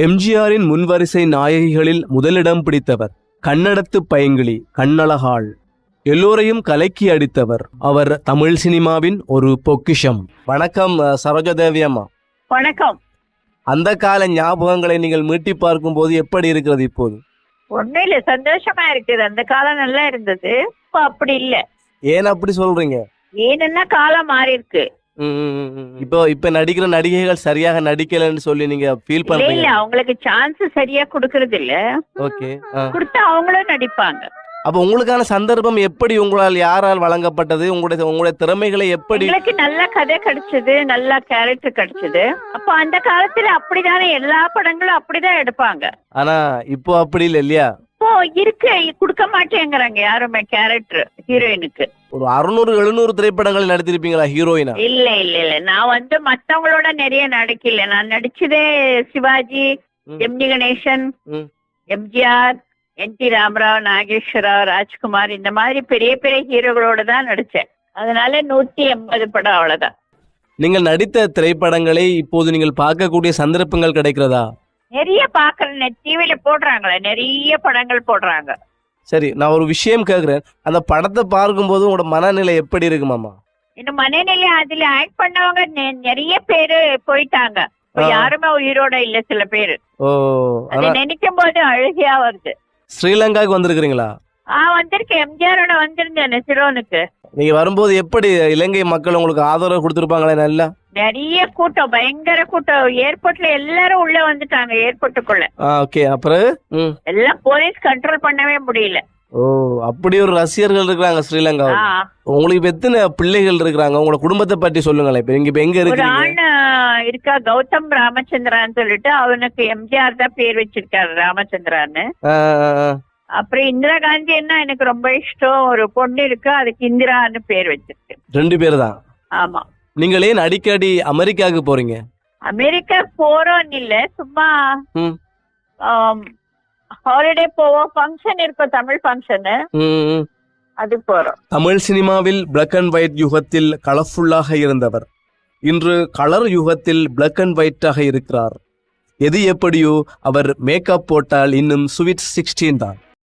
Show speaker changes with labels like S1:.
S1: எம்ஜிஆரின் முன்வரிசை நாயகிகளில் முதலிடம் பிடித்தவர் கன்னடத்து பைங்கிளி கண்ணழகாள். எல்லோரையும் கலக்கி அடித்தவர் அவர் தமிழ் சினிமாவின் ஒரு பொக்கிஷம். வணக்கம் சரோஜாதேவி அம்மா.
S2: வணக்கம்.
S1: அந்த கால ஞாபகங்களை நீங்கள் மீட்டி பார்க்கும் போது எப்படி இருக்கிறது இப்போது?
S2: ஒண்ணும் இல்ல சந்தோஷமா இருக்குது. அந்த காலம் நல்லா இருந்தது. அப்படி இல்ல.
S1: ஏன் அப்படி சொல்றீங்க?
S2: ஏன்னா காலம் மாறி இருக்கு.
S1: இப்போ இப்ப நடிக்கிற நடிகைகள் சரியாக நடிக்கலன்னு சொல்லி நீங்க ஃபீல் பண்றீங்க
S2: இல்ல அவங்களுக்கு சான்ஸ் சரியா குடுக்கறது இல்ல.
S1: ஓகே
S2: கொடுத்தா அவங்களும் நடிப்பாங்க.
S1: அப்ப உங்களுக்கான சந்தர்ப்பம் எப்படி உங்களால் யாரால் வழங்கப்பட்டது? உங்களுடைய உங்களுடைய திறமைகளை எப்படி
S2: எங்களுக்கு நல்ல கதை கிடைச்சது நல்ல கேரக்டர் கிடைச்சது. அப்ப அந்த காலத்துல அப்படிதானே எல்லா படங்களும் அப்படிதான் எடுப்பாங்க.
S1: ஆனா இப்போ அப்படி இல்லை இல்லையா?
S2: இருக்கு கொடுக்க மாட்டேங்கிறாங்க யாருமே கேரக்டர் ஹீரோயினுக்கு
S1: ஒரு அறுநூறு எழுநூறு திரைப்படங்கள் நடித்திருப்பீங்களா ஹீரோயினா
S2: இல்ல இல்ல இல்ல. நான் வந்து மத்தவங்களோட நிறைய நடிக்கல. நான் நடிச்சதே Sivaji. M T Ganesan. MGR N T Ramarao Nageswararao Rajkumar இந்த மாதிரி பெரிய பெரிய ஹீரோகளோட தான் நடிச்சேன். அதனால நூத்தி எண்பது படம் அவ்வளவுதான்.
S1: நீங்கள் நடித்த திரைப்படங்களை இப்போது நீங்கள் பார்க்கக்கூடிய சந்தர்ப்பங்கள் கிடைக்கிறதா?
S2: நிறைய பாக்குறேன் டிவில போடுறாங்களே நிறைய படங்கள் போடுறாங்க.
S1: சரி நான் ஒரு விஷயம் கேக்குறேன். அந்த படத்தை பார்க்கும்போது உங்களோட மனநிலை எப்படி இருக்குமாமா
S2: இன்னும் மனநிலை அதுல ஆக்ட் பண்ணவங்க நிறைய பேரு போயிட்டாங்க. யாருமே உயிரோட இல்ல சில பேரு. நினைக்கும் போது அழுகையா வருது.
S1: ஸ்ரீலங்காவுக்கு வந்திருக்கிறீங்களா?
S2: ஆ வந்திருக்கேன். எம்ஜிஆரோட வந்திருந்தேன் சிரோனுக்கு.
S1: நீங்க வரும்போது எப்படி இலங்கை மக்கள் உங்களுக்கு ஆதரவு கொடுத்துருப்பாங்களே நல்லா?
S2: நிறைய கூட்டம் பயங்கர கூட்டம். ஏர்போர்ட்ல எல்லாரும் உள்ள வந்துட்டாங்க ஏர்போர்ட்டுக்குள்ள
S1: ஓகே அப்புறம்
S2: எல்லாம் போலீஸ் கண்ட்ரோல் பண்ணவே முடியல.
S1: ஓ அப்படி ஒரு ரசிகர்கள் இருக்கிறாங்க ஸ்ரீலங்காவில்.
S2: ஆ,
S1: உங்களுக்கு எத்தனை பிள்ளைகள் இருக்கிறாங்க? உங்களோட குடும்பத்தை பற்றி சொல்லுங்களேன். இப்ப இங்க எங்க
S2: ஒரு
S1: இருக்கீங்க
S2: ஆண் ஆ, இருக்கா? கௌதம் ராமச்சந்திரான்னு சொல்லிட்டு அவனுக்கு எம்ஜிஆர் தான் பேர் வச்சிருக்காரு ராமச்சந்திரான்னு. அப்புறம் இந்திரா காந்தி என்ன எனக்கு ரொம்ப இஷ்டம். ஒரு பொண்ணு இருக்கு அதுக்கு இந்திரான்னு பேர் வச்சிருக்கு.
S1: ரெண்டு பேர் தான்.
S2: ஆமா.
S1: நீங்கள் ஏன் அடிக்கடி அமெரிக்காவுக்கு போறீங்க?
S2: அமெரிக்கா போறோம்னு இல்ல சும்மா. ஹாலிடே போவோம் ஃபங்க்ஷன் இருக்கும் தமிழ் ஃபங்க்ஷனு. அது போறோம்.
S1: தமிழ் சினிமாவில் பிளாக் அண்ட் ஒயிட் யுகத்தில் கலர்ஃபுல்லாக இருந்தவர். இன்று கலர் யுகத்தில் பிளாக் அண்ட் ஒயிட்டாக இருக்கிறார். எது எப்படியோ அவர் மேக்கப் போட்டால் இன்னும் ஸ்வீட் சிக்ஸ்டீன் தான்.